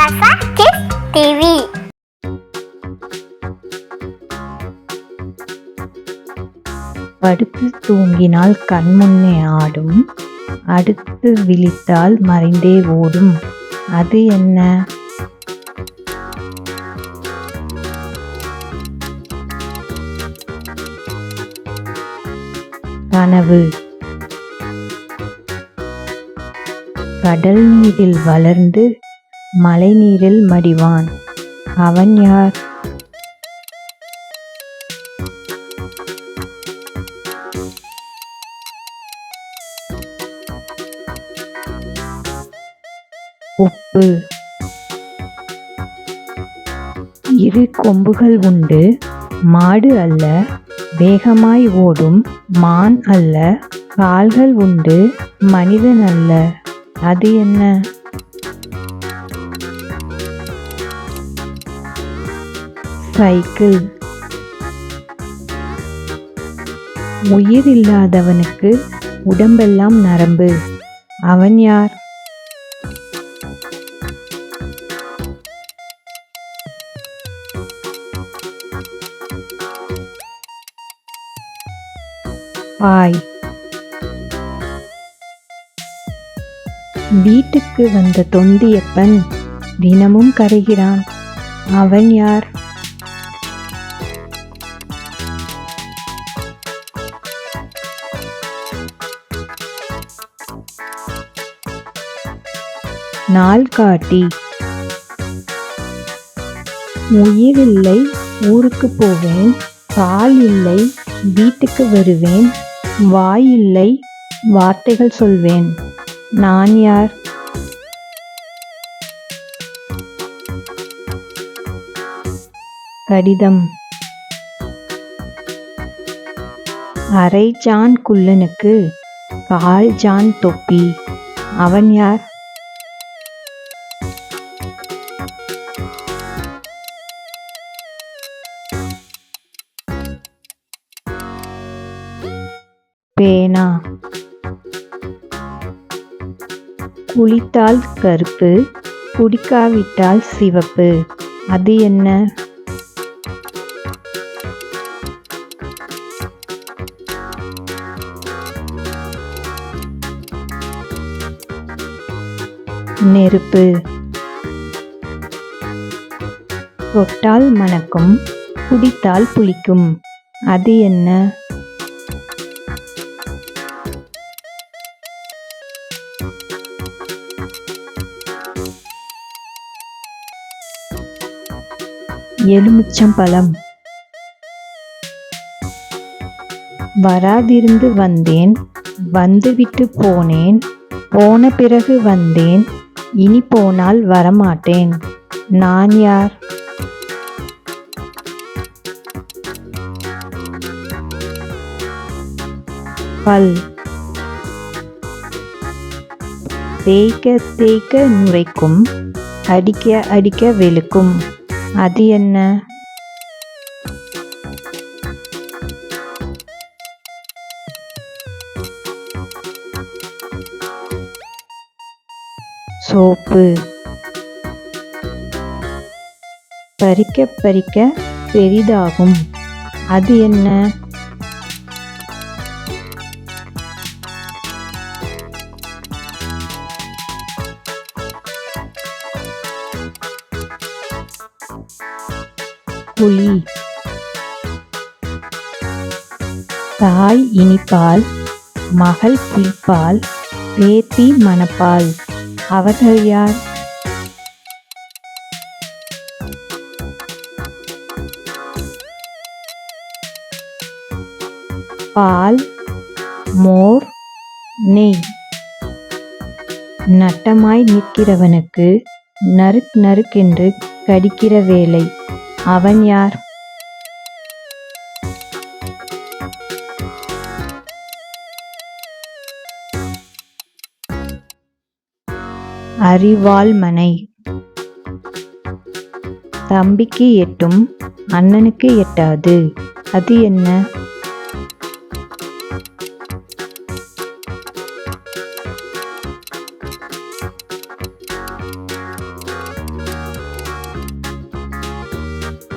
Sasa Kids TV படுத்து தூங்கினால் கண்முன்னே ஆடும். அடுத்து விழித்தால் மறைந்தே ஓடும். அது என்ன? கனவு. கடல் நீரில் வளர்ந்து மழைநீரில் மடிவான். அவன் யார்? உப்பு. இரு கொம்புகள் உண்டு. மாடு அல்ல வேகமாய் ஓடும் மான் அல்ல கால்கள் உண்டு மனிதன் அல்ல. அது என்ன? சைக்கிள். உயிர் இல்லாதவனுக்கு உடம்பெல்லாம் நரம்பு. அவன் யார்? பாய். வீட்டுக்கு வந்த தொந்தியப்பன் தினமும் கரைகிறான். அவன் யார்? நாள்காட்டி உயிரில்லை ஊருக்கு போவேன் கால் இல்லை வீட்டுக்கு வருவேன் வாய் இல்லை வார்த்தைகள் சொல்வேன். நான் யார்? கடிதம். அரை ஜான் குள்ளனுக்கு கால் ஜான் தொப்பி. அவன் யார்? பேனா. குளித்தால் கருப்பு குடிக்காவிட்டால் சிவப்பு. அது என்ன? நெருப்பு. தொட்டால் மணக்கும் குடித்தால் புளிக்கும். அது என்ன? எலுமிச்சம்பழம். வராதிருந்து வந்தேன் வந்துவிட்டு போனேன் போன பிறகு வந்தேன் இனி போனால் வரமாட்டேன். நான் யார்? பல். தேய்க்க தேய்க்க நுரைக்கும் அடிக்க அடிக்க வெளுக்கும். அது என்ன? சோப்பு. பறிக்க பறிக்க பெரிதாகும். அது என்ன? புலி. தாய் இனிப்பால் மகள் புளிப்பால் பேத்தி மணப்பால். அவர்கள் யார்? பால் மோர் நெய். நட்டமாய் நிற்கிறவனுக்கு நறுக் நறுக்கென்று கடிக்கிற வேலை. அவன் யார்? அறிவாள் மனை தம்பிக்கு எட்டும் அண்ணனுக்கு எட்டாது. அது என்ன?